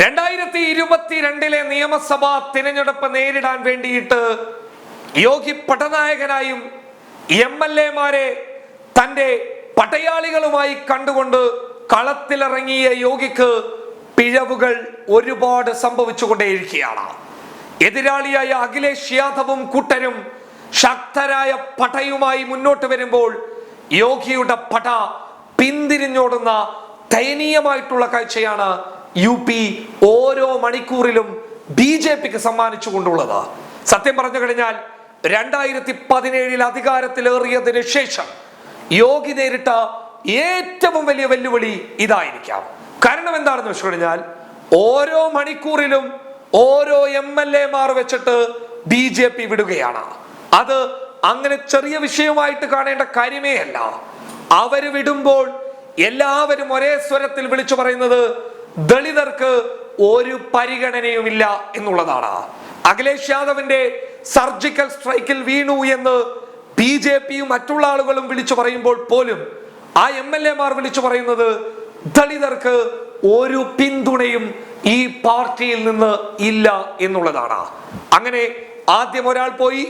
രണ്ടായിരത്തി ഇരുപത്തിരണ്ടിലെ നിയമസഭാ തിരഞ്ഞെടുപ്പ് നേരിടാൻ വേണ്ടിയിട്ട് യോഗി പടനായകനായും എം എൽ എമാരെ തന്റെ പടയാളികളുമായി കണ്ടുകൊണ്ട് കളത്തിലിറങ്ങിയ യോഗിക്ക് പിഴവുകൾ ഒരുപാട് സംഭവിച്ചുകൊണ്ടേയിരിക്കുകയാണ്. എതിരാളിയായ അഖിലേഷ് യാദവും കൂട്ടരും ശക്തരായ പടയുമായി മുന്നോട്ട് വരുമ്പോൾ യോഗിയുടെ പട പിന്തിരിഞ്ഞോടുന്ന ദയനീയമായിട്ടുള്ള കാഴ്ചയാണ് യു പി ഓരോ മണിക്കൂറിലും ബി ജെ പിക്ക് സമ്മാനിച്ചുകൊണ്ടുള്ളത്. സത്യം പറഞ്ഞു കഴിഞ്ഞാൽ രണ്ടായിരത്തി പതിനേഴിൽ അധികാരത്തിലേറിയതിന് ശേഷം യോഗി നേരിട്ട ഏറ്റവും വലിയ വെല്ലുവിളി ഇതായിരിക്കാം. കാരണം എന്താണെന്ന് വെച്ച് കഴിഞ്ഞാൽ ഓരോ മണിക്കൂറിലും ഓരോ എം എൽ എമാർ വെച്ചിട്ട് ബി ജെ പി വിടുകയാണ്. അത് അങ്ങനെ ചെറിയ വിഷയമായിട്ട് കാണേണ്ട കാര്യമേ അല്ല. അവർ വിടുമ്പോൾ എല്ലാവരും ഒരേ സ്വരത്തിൽ വിളിച്ചു പറയുന്നത് ദളിതർക്ക് ഒരു പരിഗണനയുമില്ല എന്നുള്ളതാണ്. അഖിലേഷ് യാദവിന്റെ സർജിക്കൽ സ്ട്രൈക്കിൽ വീണു എന്ന് ബി ജെ പിയും മറ്റുള്ള ആളുകളും വിളിച്ചു പറയുമ്പോൾ പോലും ആ എം എൽ എമാർ വിളിച്ചു പറയുന്നത് ദളിതർക്ക് ഒരു പിന്തുണയും ഈ പാർട്ടിയിൽ നിന്ന് ഇല്ല എന്നുള്ളതാണ്. അങ്ങനെ ആദ്യം ഒരാൾ പോയി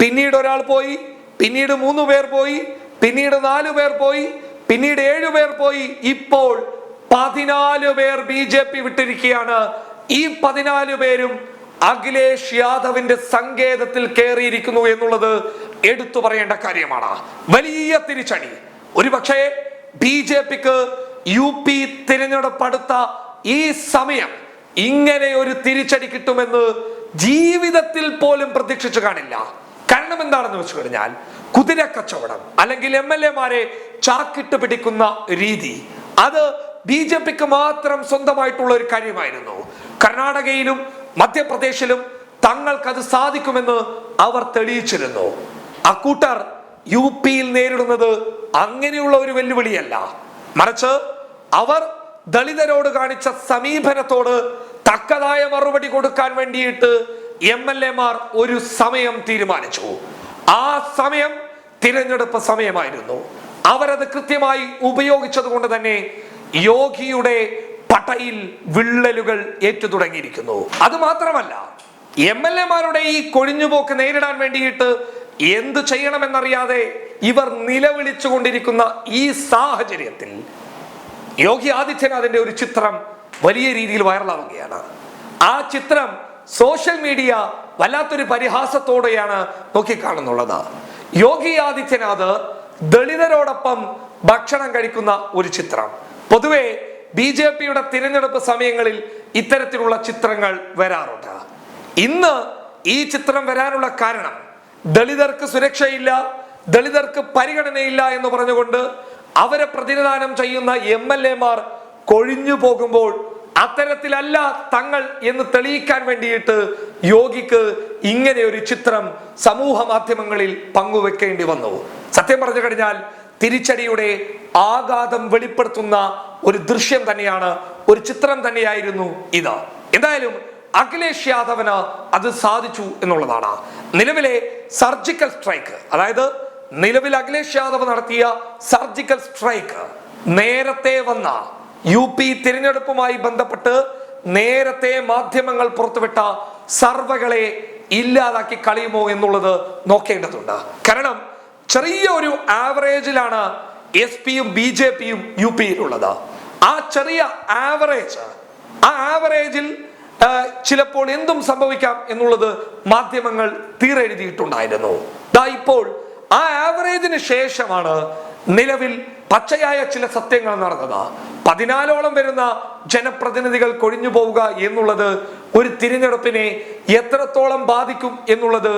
പിന്നീട് ഒരാൾ പോയി പിന്നീട് മൂന്ന് പേർ പോയി പിന്നീട് നാലു പേർ പോയി പിന്നീട് ഏഴു പേർ പോയി. ഇപ്പോൾ പതിനാല് പേർ ബി ജെ പി വിട്ടിരിക്കുകയാണ്. ഈ പതിനാല് പേരും അഖിലേഷ് യാദവിന്റെ സങ്കേതത്തിൽ കയറിയിരിക്കുന്നു എന്നുള്ളത് എടുത്തു പറയേണ്ട കാര്യമാണ്. വലിയ തിരിച്ചടി. ഒരുപക്ഷെ ബി ജെ പിക്ക് യു പി തിരഞ്ഞെടുപ്പടുത്ത ഈ സമയം ഇങ്ങനെ ഒരു തിരിച്ചടി കിട്ടുമെന്ന് ജീവിതത്തിൽ പോലും പ്രതീക്ഷിച്ചു കാണില്ല. കാരണം എന്താണെന്ന് വെച്ച് കഴിഞ്ഞാൽ കുതിര കച്ചവടം അല്ലെങ്കിൽ എം എൽ എമാരെ ചാക്കിട്ട് പിടിക്കുന്ന രീതി. അത് ബി ജെ പിക്ക് മാത്രം സ്വന്തമായിട്ടുള്ള ഒരു കാര്യമായിരുന്നു കർണാടകയിലും മധ്യപ്രദേശിലും തങ്ങൾക്കത് സാധിക്കുമെന്ന് അവർ തെളിയിച്ചിരുന്നു. അക്കൂട്ടർ യു പിയിൽ നേരിടുന്നത് അങ്ങനെയുള്ള ഒരു വെല്ലുവിളിയല്ല. മറിച്ച് അവർ ദളിതരോട് കാണിച്ച സമീപനത്തോട് തക്കതായ മറുപടി കൊടുക്കാൻ വേണ്ടിയിട്ട് എം എൽ ഒരു സമയം തീരുമാനിച്ചു. ആ സമയം തിരഞ്ഞെടുപ്പ് സമയമായിരുന്നു. അവരത് കൃത്യമായി ഉപയോഗിച്ചത് കൊണ്ട് തന്നെ യോഗിയുടെ പട്ടയിൽ വിള്ളലുകൾ ഏറ്റു തുടങ്ങിയിരിക്കുന്നു അത് മാത്രമല്ല എം എൽ എമാരുടെ ഈ കൊഴിഞ്ഞുപോക്ക് നേരിടാൻ വേണ്ടിയിട്ട് എന്ത് ചെയ്യണമെന്നറിയാതെ ഇവർ നിലവിളിച്ചു കൊണ്ടിരിക്കുന്ന ഈ സാഹചര്യത്തിൽ യോഗി ആദിത്യനാഥിന്റെ ഒരു ചിത്രം വലിയ രീതിയിൽ വൈറലാവുകയാണ്. ആ ചിത്രം സോഷ്യൽ മീഡിയ വല്ലാത്തൊരു പരിഹാസത്തോടെയാണ് നോക്കിക്കാണുന്നുള്ളത്. യോഗി ആദിത്യനാഥ് ദളിതരോടൊപ്പം ഭക്ഷണം കഴിക്കുന്ന ഒരു ചിത്രം. പൊതുവെ ബി ജെ പിയുടെ തിരഞ്ഞെടുപ്പ് സമയങ്ങളിൽ ഇത്തരത്തിലുള്ള ചിത്രങ്ങൾ വരാറുണ്ട്. ഇന്ന് ഈ ചിത്രം വരാനുള്ള കാരണം ദളിതർക്ക് സുരക്ഷയില്ല ദളിതർക്ക് പരിഗണനയില്ല എന്ന് പറഞ്ഞുകൊണ്ട് അവരെ പ്രതിനിധാനം ചെയ്യുന്ന എം എൽ എമാർ കൊഴിഞ്ഞു പോകുമ്പോൾ അത്തരത്തിലല്ല തങ്ങൾ എന്ന് തെളിയിക്കാൻ വേണ്ടിയിട്ട് യോഗിക്ക് ഇങ്ങനെ ഒരു ചിത്രം സമൂഹ മാധ്യമങ്ങളിൽ പങ്കുവെക്കേണ്ടി വന്നു. സത്യം പറഞ്ഞു കഴിഞ്ഞാൽ തിരിച്ചടിയുടെ ആഘാതം വെളിപ്പെടുത്തുന്ന ഒരു ദൃശ്യം തന്നെയാണ് ഒരു ചിത്രം തന്നെയായിരുന്നു ഇത്. എന്തായാലും അഖിലേഷ് യാദവന് അത് സാധിച്ചു എന്നുള്ളതാണ്. നിലവിലെ സർജിക്കൽ സ്ട്രൈക്ക് അതായത് നിലവിൽ അഖിലേഷ് യാദവ് നടത്തിയ സർജിക്കൽ സ്ട്രൈക്ക് നേരത്തെ വന്ന യു പി തിരഞ്ഞെടുപ്പുമായി ബന്ധപ്പെട്ട് നേരത്തെ മാധ്യമങ്ങൾ പുറത്തുവിട്ട സർവകളെ ഇല്ലാതാക്കി കളയുമോ എന്നുള്ളത് നോക്കേണ്ടതുണ്ട്. കാരണം ചെറിയ ഒരു ആവറേജിലാണ് എസ് പിയും ബി ജെ പിയും യു പിയിലുള്ളത്. ആ ചെറിയ ആവറേജ് ആ ആവറേജിൽ ചിലപ്പോൾ എന്തും സംഭവിക്കാം എന്നുള്ളത് മാധ്യമങ്ങൾ തീരെഴുതിയിട്ടുണ്ടായിരുന്നു. ദാ ഇപ്പോൾ ആ ആവറേജിന് ശേഷമാണ് നിലവിൽ പച്ചയായ ചില സത്യങ്ങൾ നടന്നത്. പതിനാലോളം വരുന്ന ജനപ്രതിനിധികൾ കൊഴിഞ്ഞു പോവുക എന്നുള്ളത് ഒരു തിരഞ്ഞെടുപ്പിനെ എത്രത്തോളം ബാധിക്കും എന്നുള്ളത്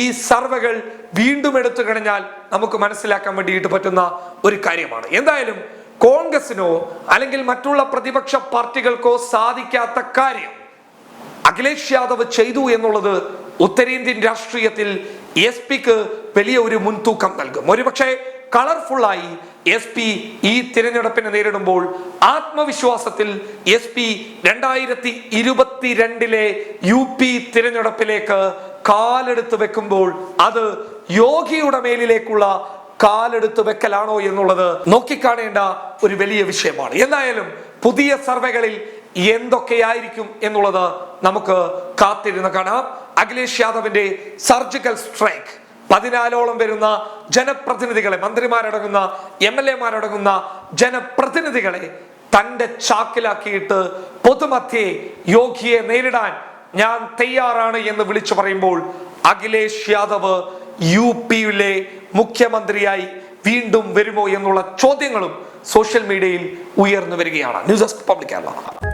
ഈ സർവകൾ വീണ്ടും എടുത്തു കഴിഞ്ഞാൽ നമുക്ക് മനസ്സിലാക്കാൻ വേണ്ടിയിട്ട് പറ്റുന്ന ഒരു കാര്യമാണ്. എന്തായാലും കോൺഗ്രസിനോ അല്ലെങ്കിൽ മറ്റുള്ള പ്രതിപക്ഷ പാർട്ടികൾക്കോ സാധിക്കാത്ത കാര്യം അഖിലേഷ് യാദവ് ചെയ്തു എന്നുള്ളത് ഉത്തരേന്ത്യൻ രാഷ്ട്രീയത്തിൽ എസ് പിക്ക് വലിയ ഒരു മുൻതൂക്കം നൽകും. ഒരുപക്ഷെ കളർഫുള്ളായി എസ് പി ഈ തിരഞ്ഞെടുപ്പിനെ നേരിടുമ്പോൾ ആത്മവിശ്വാസത്തിൽ എസ് പി രണ്ടായിരത്തി ഇരുപത്തിരണ്ടിലെ യു പി തിരഞ്ഞെടുപ്പിലേക്ക് കാലെടുത്ത് വെക്കുമ്പോൾ അത് യോഗിയുടെ മേലിലേക്കുള്ള കാലെടുത്ത് വെക്കലാണോ എന്നുള്ളത് നോക്കിക്കാണേണ്ട ഒരു വലിയ വിഷയമാണ്. എന്തായാലും പുതിയ സർവേകളിൽ എന്തൊക്കെയായിരിക്കും എന്നുള്ളത് നമുക്ക് കാത്തിരുന്ന് കാണാം. അഖിലേഷ് യാദവിന്റെ സർജിക്കൽ സ്ട്രൈക്ക്. പതിനാലോളം വരുന്ന ജനപ്രതിനിധികളെ മന്ത്രിമാരടങ്ങുന്ന എം എൽ എമാരടങ്ങുന്ന ജനപ്രതിനിധികളെ തന്റെ ചാക്കിലാക്കിയിട്ട് പൊതുമധ്യേ യോഗിയെ നേരിടാൻ ഞാൻ തയ്യാറാണ് എന്ന് വിളിച്ചു പറയുമ്പോൾ അഖിലേഷ് യാദവ് യു പിയിലെ മുഖ്യമന്ത്രിയായി വീണ്ടും വരുമോ എന്നുള്ള ചോദ്യങ്ങളും സോഷ്യൽ മീഡിയയിൽ ഉയർന്നു വരികയാണ്. News desk പബ്ലിക്കാണ്